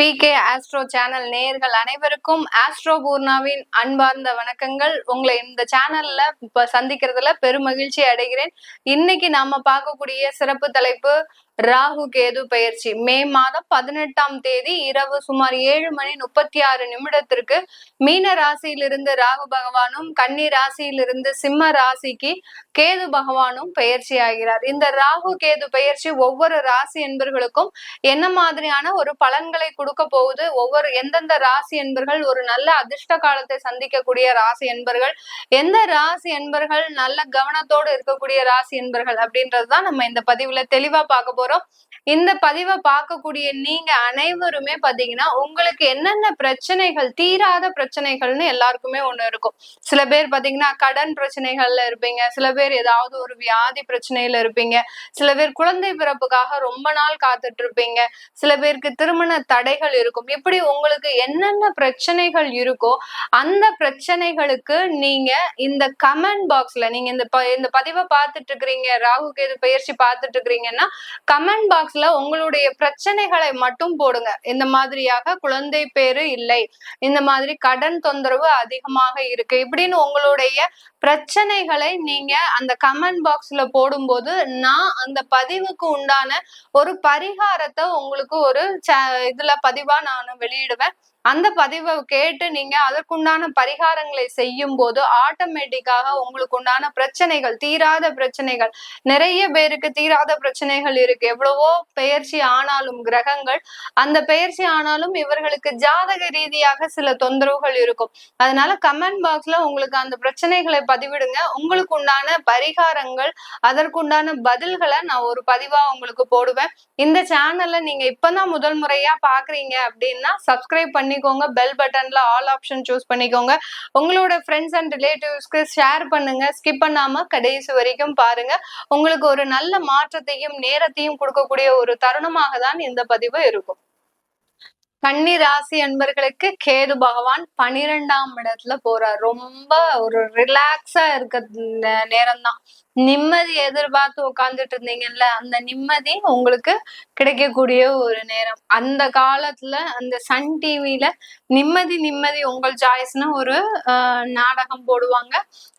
B K astro channel நேயர்கள் அனைவருக்கும் astro பூர்ணாவின் அன்பார்ந்த வணக்கங்கள். உங்களை இந்த சேனல்ல இப்ப சந்திக்கிறதுல பெருமகிழ்ச்சி அடைகிறேன். இன்னைக்கு நாம பார்க்கக்கூடிய சிறப்பு தலைப்பு ராகு கேது பயிற்சி. மே மாதம் பதினெட்டாம் தேதி இரவு சுமார் ஏழு மணி முப்பத்தி ஆறு நிமிடத்திற்கு மீன ராசியிலிருந்து ராகு பகவானும் கன்னி ராசியிலிருந்து சிம்ம ராசிக்கு கேது பகவானும் பயிற்சி ஆகிறார். இந்த ராகு கேது பயிற்சி ஒவ்வொரு ராசி என்பர்களுக்கும் என்ன மாதிரியான ஒரு பலன்களை கொடுக்க போகுது. ஒவ்வொரு எந்தெந்த ராசி என்பர்கள் ஒரு நல்ல அதிர்ஷ்ட காலத்தை சந்திக்கக்கூடிய ராசி என்பர்கள். எந்த ராசி என்பர்கள் நல்ல கவனத்தோடு இருக்கக்கூடிய ராசி என்பர்கள் அப்படின்றதுதான் நம்ம இந்த பதிவுல தெளிவா பார்க்க போறோம். இந்த பதிவை பார்க்கக்கூடிய நீங்க அனைவருமே பாத்தீங்கன்னா உங்களுக்கு என்னென்ன பிரச்சனைகள் தீராத பிரச்சனைகள்னு எல்லாருக்குமே ஒண்ணு இருக்கும். சில பேர் பாத்தீங்கன்னா கடன் பிரச்சனைகள்ல இருப்பீங்க. சில பேர் ஏதாவது ஒரு வியாதி பிரச்சனையில இருப்பீங்க. சில பேர் குழந்தை பிறப்புக்காக ரொம்ப நாள் காத்துட்டு இருப்பீங்க. சில பேருக்கு திருமண தடை தடைகள் இருக்கும். இப்படி உங்களுக்கு என்னென்ன பிரச்சனைகள் இருக்கோ அந்த பிரச்சனைகளுக்கு நீங்க இந்த கமெண்ட் பாக்ஸ்ல நீங்க இந்த ப- இந்த பதிவை பார்த்துட்டு இருக்கிறீங்க ராகு கேது பயிற்சி பார்த்துட்டு இருக்கிறீங்கன்னா கமெண்ட் பாக்ஸ்ல உங்களுடைய பிரச்சனைகளை மட்டும் போடுங்க. இந்த மாதிரியாக குழந்தை பேரு இல்லை. இந்த மாதிரி கடன் தொந்தரவு அதிகமாக இருக்கு. இப்படின்னு உங்களுடைய பிரச்சனைகளை நீங்க அந்த கமெண்ட் பாக்ஸ்ல போடும்போது நான் அந்த பதிவுக்கு உண்டான ஒரு பரிகாரத்தை உங்களுக்கு ஒரு இதுல பதிவா நான் வெளியிடுவேன். அந்த பதிவை கேட்டு நீங்க அதற்குண்டான பரிகாரங்களை செய்யும் போது ஆட்டோமேட்டிக்காக உங்களுக்கு உண்டான பிரச்சனைகள் தீராத பிரச்சனைகள் நிறைய பேருக்கு தீராத பிரச்சனைகள் இருக்கு. எவ்வளவோ பெயர்ச்சி ஆனாலும் கிரகங்கள் அந்த பெயர்ச்சி ஆனாலும் இவர்களுக்கு ஜாதக ரீதியாக சில தொந்தரவுகள் இருக்கும். அதனால கமெண்ட் பாக்ஸ்ல உங்களுக்கு அந்த பிரச்சனைகளை பதிவிடுங்க. உங்களுக்கு உண்டான பரிகாரங்கள் அதற்குண்டான பதில்களை நான் ஒரு பதிவா உங்களுக்கு போடுவேன். இந்த சேனல்ல நீங்க இப்பதான் முதல் முறையா பாக்குறீங்க அப்படின்னா சப்ஸ்கிரைப் பண்ணிக்கோங்க. பெல் பட்டன்ல ஆல் ஆப்ஷன் சூஸ் பண்ணிக்கோங்க. உங்களோட ஃப்ரெண்ட்ஸ் அண்ட் ரிலேட்டிவ்ஸ்க்கு ஷேர் பண்ணுங்க. ஸ்கிப் பண்ணாம கடைசி வரைக்கும் பாருங்க. உங்களுக்கு ஒரு நல்ல மாற்றத்தையும் நேரத்தையும் கொடுக்கக்கூடிய ஒரு தருணமாக தான் இந்த பதிவு இருக்கும். கன்னி ராசி அன்பர்களுக்கு கேது பகவான் பனிரெண்டாம் இடத்துல போறார். ரொம்ப ஒரு ரிலாக்ஸா இருக்க நேரம் தான் நிம்மதி எதிர்பார்த்து உட்கார்ந்துட்டு இருந்தீங்கல்ல அந்த நிம்மதி உங்களுக்கு கிடைக்கக்கூடிய ஒரு நேரம். அந்த காலத்துல அந்த சன் டிவில நிம்மதி நிம்மதி உங்கள் சாய்ஸ்னு ஒரு நாடகம் போடுவாங்க.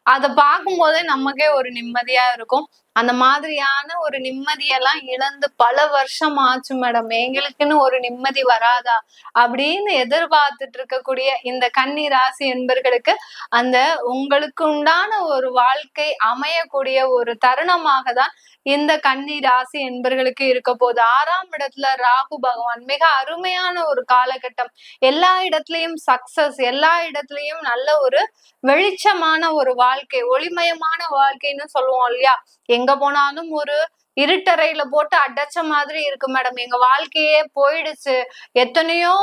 அதை பார்க்கும்போதே நமக்கே ஒரு நிம்மதியா இருக்கும். அந்த மாதிரியான ஒரு நிம்மதியெல்லாம் இழந்து பல வருஷம் ஆச்சு மேடம். எங்களுக்குன்னு ஒரு நிம்மதி வராதா? அப்படின்னு எதிர்பார்த்துட்டு இருக்கக்கூடிய இந்த கன்னி ராசி என்பர்களுக்கு அந்த உங்களுக்கு உண்டான ஒரு வாழ்க்கை அமையக்கூடிய ஒரு தருணமாக தான் இந்த கன்னி ராசி என்பர்களுக்கு இருக்க போகுது. ஆறாம் இடத்துல ராகு பகவான். மிக அருமையான ஒரு காலகட்டம். எல்லா இடத்துலயும் சக்சஸ் எல்லா இடத்துலயும் நல்ல ஒரு வெளிச்சமான ஒரு வாழ்க்கை ஒளிமயமான வாழ்க்கைன்னு சொல்லுவோம் இல்லையா? எங்க போனாலும் ஒரு இருட்டறையில போட்டு அடைச்ச மாதிரி இருக்கு மேடம் எங்க வாழ்க்கையே போயிடுச்சு. எத்தனையோ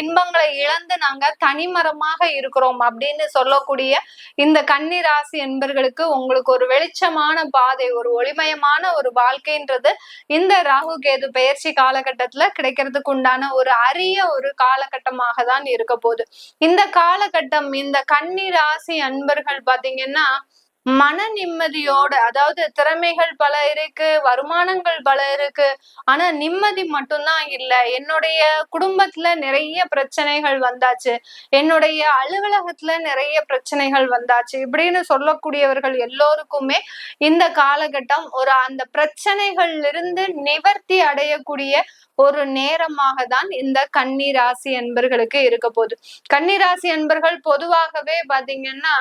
இன்பங்களை இழந்து நாங்க தனிமரமாக இருக்கிறோம் அப்படின்னு சொல்லக்கூடிய இந்த கன்னி ராசி என்பர்களுக்கு உங்களுக்கு ஒரு வெளிச்சமான பாதை ஒரு ஒளிமயமான ஒரு வாழ்க்கைன்றது இந்த ராகு கேது பெயர்ச்சி காலகட்டத்துல கிடைக்கிறதுக்கு உண்டான ஒரு அரிய ஒரு காலகட்டமாக தான் இருக்க போகுது. இந்த காலகட்டம் இந்த கன்னி ராசி அன்பர்கள் பாத்தீங்கன்னா மன நிம்மதியோட அதாவது திறமைகள் பல இருக்கு வருமானங்கள் பல இருக்கு ஆனா நிம்மதி மட்டும்தான் இல்ல. என்னுடைய குடும்பத்துல நிறைய பிரச்சனைகள் வந்தாச்சு. என்னுடைய அலுவலகத்துல நிறைய பிரச்சனைகள் வந்தாச்சு. இப்படின்னு சொல்லக்கூடியவர்கள் எல்லோருக்குமே இந்த காலகட்டம் ஒரு அந்த பிரச்சனைகள்ல இருந்து நிவர்த்தி அடையக்கூடிய ஒரு நேரமாக தான் இந்த கன்னி ராசி என்பர்களுக்கு இருக்க போகுது. கன்னி ராசி என்பர்கள் பொதுவாகவே பாத்தீங்கன்னா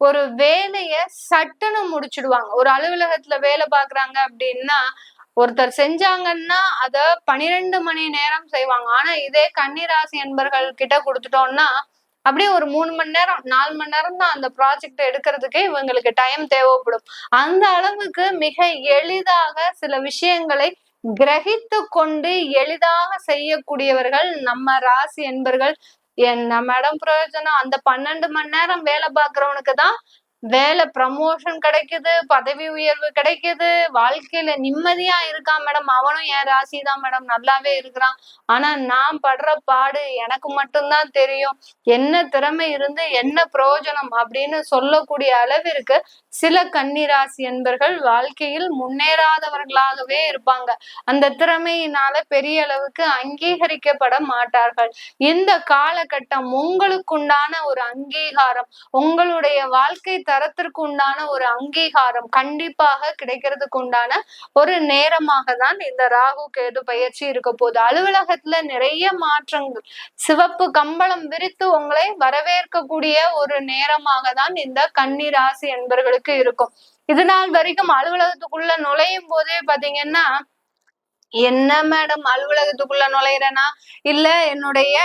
ஒரு வேலைய சட்டுன்னு முடிச்சிடுவாங்க. ஒரு அலுவலகத்துல வேலை பாக்குறாங்க அப்படின்னா ஒருத்தர் செஞ்சாங்கன்னா அத பன்னிரெண்டு மணி நேரம் செய்வாங்க. ஆனா இதே கன்னிராசி என்பர்கள் கிட்ட கொடுத்துட்டோம்னா அப்படியே ஒரு மூணு மணி நேரம் நாலு மணி நேரம் தான் அந்த ப்ராஜெக்ட் எடுக்கிறதுக்கே இவங்களுக்கு டைம் தேவைப்படும். அந்த அளவுக்கு மிக எளிதாக சில விஷயங்களை கிரகித்து கொண்டு எளிதாக செய்யக்கூடியவர்கள் நம்ம ராசி என்பர்கள் என்ன மேடம் பிரயோஜனம்? அந்த பன்னெண்டு மணி நேரம் வேலை பாக்குறவனுக்கு தான் வேலை ப்ரமோஷன் கிடைக்குது பதவி உயர்வு கிடைக்குது வாழ்க்கையில நிம்மதியா இருக்கான் மேடம் அவனும் என் ராசி தான் மேடம் நல்லாவே இருக்கிறான். ஆனா நான் படுற பாடு எனக்கு மட்டும்தான் தெரியும். என்ன திறமை இருந்து என்ன பிரயோஜனம் அப்படின்னு சொல்லக்கூடிய அளவிற்கு சில கன்னிராசி என்பர்கள் வாழ்க்கையில் முன்னேறாதவர்களாகவே இருப்பாங்க. அந்த திறமையினால பெரிய அளவுக்கு அங்கீகரிக்கப்பட மாட்டார்கள். இந்த காலகட்டம் உங்களுக்குண்டான ஒரு அங்கீகாரம் உங்களுடைய வாழ்க்கை தரத்திற்கு உண்டான ஒரு அங்கீகாரம் கண்டிப்பாக கிடைக்கிறதுக்கு உண்டான ஒரு நேரமாக தான் இந்த ராகு கேது பயிற்சி இருக்க போகுது. அலுவலகத்துல நிறைய மாற்றங்கள். சிவப்பு கம்பளம் விரித்து உங்களை வரவேற்கக்கூடிய ஒரு நேரமாக தான் இந்த கன்னி ராசி என்பர்களுக்கு இருக்கும். இது நாள் வரைக்கும் அலுவலகத்துக்குள்ள நுழையும் போதே பாத்தீங்கன்னா என்ன மேடம் அலுவலகத்துக்குள்ள நுழையிறேனா? இல்ல என்னுடைய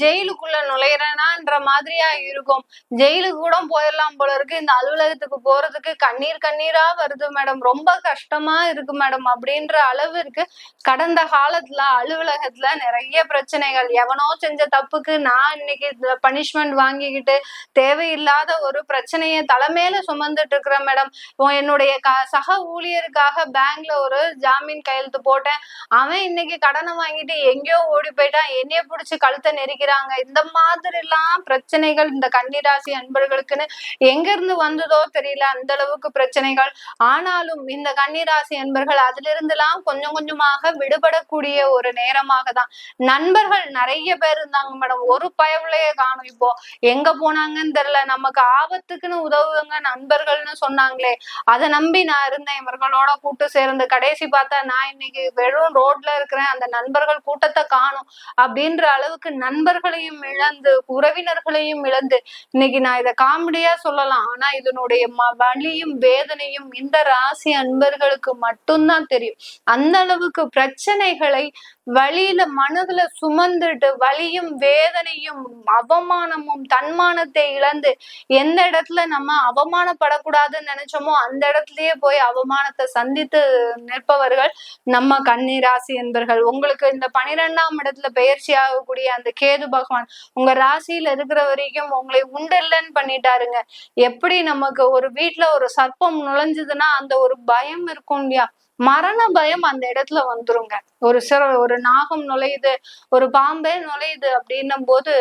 ஜெயிலுக்குள்ள நுழையிறேனான்ற மாதிரியா இருக்கும். ஜெயிலுக்கு கூட போயிடலாம் போல இருக்கு. இந்த அலுவலகத்துக்கு போறதுக்கு கண்ணீர் கண்ணீரா வருது மேடம். ரொம்ப கஷ்டமா இருக்கு மேடம் அப்படின்ற அளவிற்கு கடந்த காலத்துல அலுவலகத்துல நிறைய பிரச்சனைகள். எவனோ செஞ்ச தப்புக்கு நான் இன்னைக்கு பனிஷ்மெண்ட் வாங்கிக்கிட்டு தேவையில்லாத ஒரு பிரச்சனையை தலைமையில சுமந்துட்டு இருக்கிறேன் மேடம். என்னுடைய க சக ஊழியருக்காக பேங்க்ல ஒரு ஜாமீன் கையெழுத்து போட்டேன். அவன் இன்னைக்கு கடனை வாங்கிட்டு எங்கேயோ ஓடி போயிட்டான். என்னைய பிடிச்சி கழுத்தை நெரிக்கிறாங்க இந்த மாதிரி எல்லாம் பிரச்சனைகள் இந்த கன்னிராசி அன்பர்களுக்குன்னு எங்க இருந்து வந்ததோ தெரியல அந்த அளவுக்கு பிரச்சனைகள். ஆனாலும் இந்த கன்னிராசி அன்பர்கள் அதுல இருந்து எல்லாம் கொஞ்சம் கொஞ்சமாக விடுபடக்கூடிய ஒரு நேரமாக தான் நண்பர்கள் நிறைய பேர் இருந்தாங்க மேடம். ஒரு பயவுலையே காணும் இப்போ. எங்க போனாங்கன்னு தெரியல. நமக்கு ஆபத்துக்குன்னு உதவுங்க நண்பர்கள்னு சொன்னாங்களே. அதை நம்பி நான் இருந்தேன். இவர்களோட கூட்டு சேர்ந்து கடைசி பார்த்தா நான் இன்னைக்கு வெறும் ரோட்ல இருக்கிறேன். அந்த நண்பர்கள் கூட்டத்தை காணும் அப்படின்ற அளவு அளவுக்கு நண்பர்களையும் இழந்து உறவினர்களையும் இழந்து இன்னைக்கு நான் இதை காமெடியா சொல்லலாம். ஆனா இதனுடைய வலியும் வேதனையும் இந்த ராசி அன்பர்களுக்கு மட்டும்தான் தெரியும். அந்த அளவுக்கு பிரச்சனைகளை வழியில மனதுல சுமந்துட்டு வலியும் வேதனையும் அவமானமும் தன்மானத்தை இழந்து எந்த இடத்துல நம்ம அவமானப்படக்கூடாதுன்னு நினைச்சோமோ அந்த இடத்துலயே போய் அவமானத்தை சந்தித்து நிற்பவர்கள் நம்ம கன்னிராசி என்பர்கள். உங்களுக்கு இந்த பனிரெண்டாம் இடத்துல பயிற்சி ஆகக்கூடிய அந்த கேது பகவான் உங்க ராசியில இருக்கிற வரைக்கும் உங்களை உண்டில்லன்னு பண்ணிட்டாருங்க. எப்படி நமக்கு ஒரு வீட்டுல ஒரு சர்ப்பம் நுழைஞ்சதுன்னா அந்த ஒரு பயம் இருக்கும் இல்லையா? மரண பயம் அந்த இடத்துல வந்துருங்க. ஒரு சிற ஒரு நாகம் நுழையுது ஒரு பாம்பே நுழையுது அப்படின்னும் போது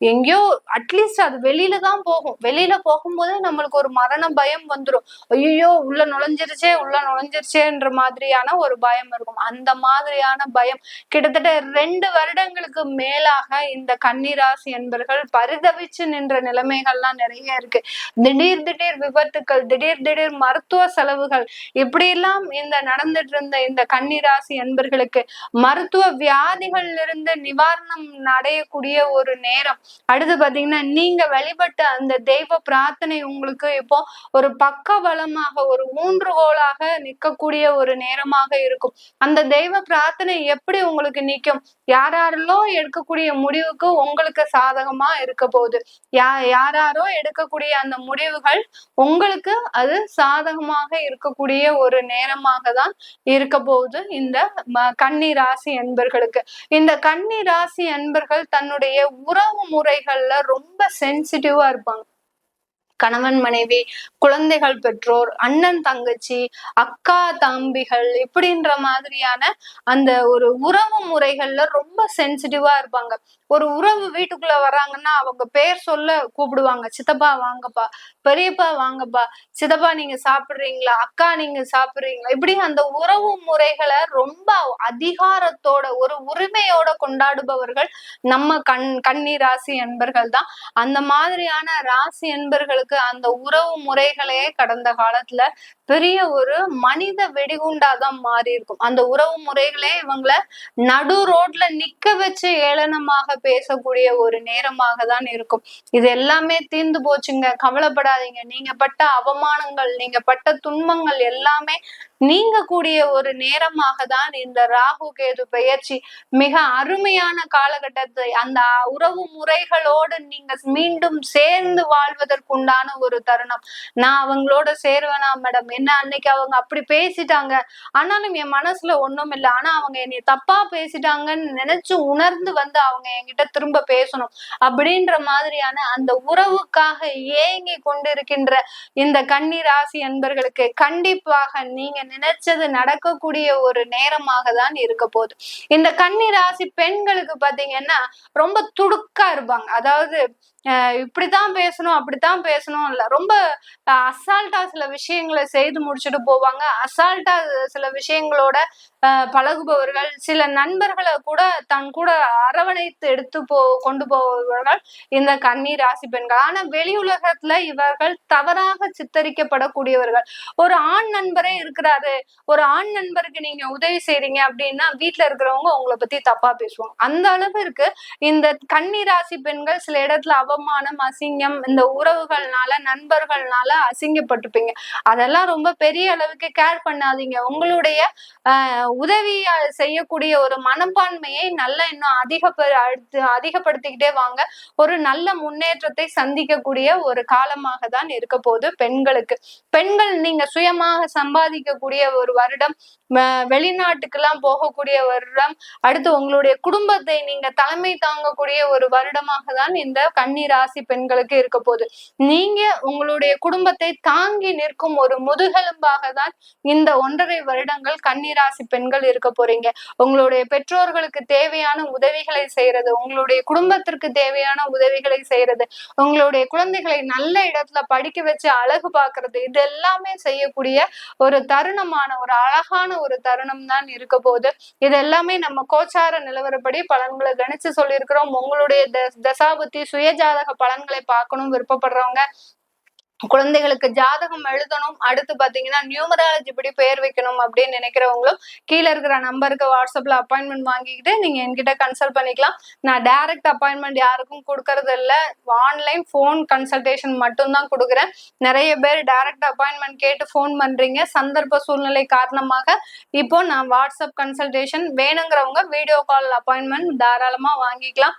எங்கேயோ அட்லீஸ்ட் அது வெளியில தான் போகும். வெளியில போகும்போதே நம்மளுக்கு ஒரு மரண பயம் வந்துடும் ஐயோ உள்ள நுழைஞ்சிருச்சே உள்ள நுழைஞ்சிருச்சேன்ற மாதிரியான ஒரு பயம் இருக்கும். அந்த மாதிரியான பயம் கிட்டத்தட்ட ரெண்டு வருடங்களுக்கு மேலாக இந்த கன்னிராசி என்பர்கள் பரிதவிச்சு நின்ற நிலைமைகள்லாம் நிறைய இருக்கு. திடீர் திடீர் விபத்துக்கள் திடீர் திடீர் மருத்துவ செலவுகள் இப்படி எல்லாம் இந்த நடந்துட்டு இருந்த இந்த கன்னிராசி என்பர்களுக்கு மருத்துவ வியாதிகள்ல இருந்து நிவாரணம் அடையக்கூடிய ஒரு நேரம். அடுத்து பாத்தீங்கன்னா நீங்க வழிபட்ட அந்த தெய்வ பிரார்த்தனை உங்களுக்கு இப்போ ஒரு பக்க பலமாக ஒரு ஊன்றுகோலாக நிற்கக்கூடிய ஒரு நேரமாக இருக்கும். அந்த தெய்வ பிரார்த்தனை எப்படி உங்களுக்கு நிற்கும்? யாராரோ எடுக்கக்கூடிய முடிவுக்கு உங்களுக்கு சாதகமா இருக்க போகுது. யா யாராரோ எடுக்கக்கூடிய அந்த முடிவுகள் உங்களுக்கு அது சாதகமாக இருக்கக்கூடிய ஒரு நேரமாக தான் இருக்க போகுது. இந்த கண் கன்னி ராசி அன்பர்களுக்கு. இந்த கன்னி ராசி அன்பர்கள் தன்னுடைய உறவு முறைகள்ல ரொம்ப சென்சிட்டிவா இருப்பாங்க. கணவன் மனைவி குழந்தைகள் பெற்றோர் அண்ணன் தங்கச்சி அக்கா தம்பிகள் இப்படின்ற மாதிரியான அந்த ஒரு உறவு முறைகள்ல ரொம்ப சென்சிட்டிவா இருப்பாங்க. ஒரு உறவு வீட்டுக்குள்ள வராங்கன்னா அவங்க பேர் சொல்ல கூப்பிடுவாங்க. சித்தப்பா வாங்கப்பா பெரியப்பா வாங்கப்பா சித்தப்பா நீங்க சாப்பிடுறீங்களா அக்கா நீங்க சாப்பிடுறீங்களா இப்படி அந்த உறவு முறைகளை ரொம்ப அதிகாரத்தோட ஒரு உரிமையோட கொண்டாடுபவர்கள் நம்ம கண் கன்னி ராசி என்பர்கள் தான். அந்த மாதிரியான ராசி என்பர்களுக்கு அந்த உறவு முறைகளே கடந்த காலத்துல பெரிய ஒரு மனித வெடிகுண்டாதான் மாறி இருக்கும் அந்த உறவு முறைகளே இவங்கள நடு ரோட்ல நிக்க வச்சு ஏளனமாக பேசக்கூடிய ஒரு நேரமாக தான் இருக்கும். இது எல்லாமே தீர்ந்து போச்சுங்க. கவலைப்படாதீங்க. நீங்க பட்ட அவமானங்கள் நீங்க பட்ட துன்பங்கள் எல்லாமே நீங்கக்கூடிய ஒரு நேரமாக தான் இந்த ராகு கேது பெயர்ச்சி மிக அருமையான காலகட்டத்தை அந்த உறவு முறைகளோடு நீங்க மீண்டும் சேர்ந்து வாழ்வதற்குண்டான ஒரு தருணம். நான் அவங்களோட சேருவேனா மேடம்? என்ன அன்னைக்கு அவங்க அப்படி பேசிட்டாங்க? ஆனாலும் என் மனசுல ஒண்ணும் இல்லை. ஆனா அவங்க என்னை தப்பா பேசிட்டாங்கன்னு நினைச்சு உணர்ந்து வந்து அவங்க என்கிட்ட திரும்ப பேசணும் அப்படின்ற மாதிரியான அந்த உறவுக்காக ஏங்கி கொண்டிருக்கின்ற இந்த கன்னி ராசி அன்பர்களுக்கு கண்டிப்பாக நீங்க நினைச்சது நடக்கக்கூடிய ஒரு நேரமாக தான் இருக்க போகுது. இந்த கன்னி ராசி பெண்களுக்கு பாத்தீங்கன்னா ரொம்ப துடுக்கா இருப்பாங்க. அதாவது இப்படித்தான் பேசணும் அப்படித்தான் பேசணும் இல்ல. ரொம்ப அசால்ட்டா சில விஷயங்களை செய்து முடிச்சுட்டு போவாங்க. அசால்ட்டா சில விஷயங்களோட பழகுபவர்கள் சில நண்பர்களை கூட தன் கூட அரவணைத்து எடுத்து போ கொண்டு போபவர்கள் இந்த கன்னி ராசி பெண்கள். ஆனா வெளி உலகத்துல இவர்கள் தவறாக சித்தரிக்கப்படக்கூடியவர்கள். ஒரு ஆண் நண்பரே இருக்கிறாரு. ஒரு ஆண் நண்பருக்கு நீங்க உதவி செய்றீங்க அப்படின்னா வீட்டுல இருக்கிறவங்க உங்களை பத்தி தப்பா பேசுவாங்க. அந்த அளவிற்கு இந்த கன்னி ராசி பெண்கள் சில இடத்துல அவமானம் அசிங்கம் இந்த உறவுகள்னால நண்பர்கள்னால அசிங்கப்பட்டிருப்பீங்க. அதெல்லாம் ரொம்ப பெரிய அளவுக்கு கேர் பண்ணாதீங்க. உங்களுடைய உதவி செய்யக்கூடிய ஒரு மனப்பான்மையை நல்லா இன்னும் அதிக அதிகப்படுத்திக்கிட்டே வாங்க. ஒரு நல்ல முன்னேற்றத்தை சந்திக்கக்கூடிய ஒரு காலமாக தான் இருக்க போகுது பெண்களுக்கு. பெண்கள் நீங்க சுயமாக சம்பாதிக்கக்கூடிய ஒரு வருடம் வெளிநாட்டுக்கு எல்லாம் போகக்கூடிய வருடம் அடுத்து உங்களுடைய குடும்பத்தை நீங்க தலைமை தாங்கக்கூடிய ஒரு வருடமாக தான் இந்த கன்னி ராசி பெண்களுக்கு இருக்க போகுது. நீங்க உங்களுடைய குடும்பத்தை தாங்கி நிற்கும் ஒரு முதுகெலும்பாக தான் இந்த ஒன்றரை வருடங்கள் கன்னி ராசி பெண்கள் இருக்க போறீங்க. உங்களுடைய பெற்றோர்களுக்கு தேவையான உதவிகளை செய்யறது உங்களுடைய குடும்பத்திற்கு தேவையான உதவிகளை செய்யறது உங்களுடைய குழந்தைகளை நல்ல இடத்துல படிக்க வச்சு அழகு பார்க்கறது இது எல்லாமே செய்யக்கூடிய ஒரு தருணமான ஒரு அழகான ஒரு தருணம் தான் இருக்க போகுது. இது எல்லாமே நம்ம கோச்சார நிலவரப்படி பலன்களை கணிச்சு சொல்லியிருக்கிறோம். உங்களுடைய தசாபுத்தி ஜாதக பலன்களை பார்க்கணும் விருப்பப்படுறவங்க குழந்தைகளுக்கு ஜாதகம் எழுதணும். அடுத்து பாத்தீங்கன்னா நியூமராலஜி படி பெயர் வைக்கணும் அப்படின்னு நினைக்கிறவங்களும் கீழே இருக்கிற நம்பருக்கு வாட்ஸ்அப்ல அப்பாயின்மெண்ட் வாங்கிக்கிட்டு நீங்க என்கிட்ட கன்சல்ட் பண்ணிக்கலாம். நான் டைரக்ட் அப்பாயின்மெண்ட் யாருக்கும் கொடுக்கறது இல்லை ஆன்லைன் ஃபோன் கன்சல்டேஷன் மட்டும்தான் கொடுக்குறேன். நிறைய பேர் டைரக்ட் அப்பாயின்மெண்ட் கேட்டு ஃபோன் பண்றீங்க. சந்தர்ப்ப சூழ்நிலை காரணமாக இப்போ நான் வாட்ஸ்அப் கன்சல்டேஷன் வேணுங்கிறவங்க வீடியோ கால் அப்பாயின்மெண்ட் தாராளமா வாங்கிக்கலாம்.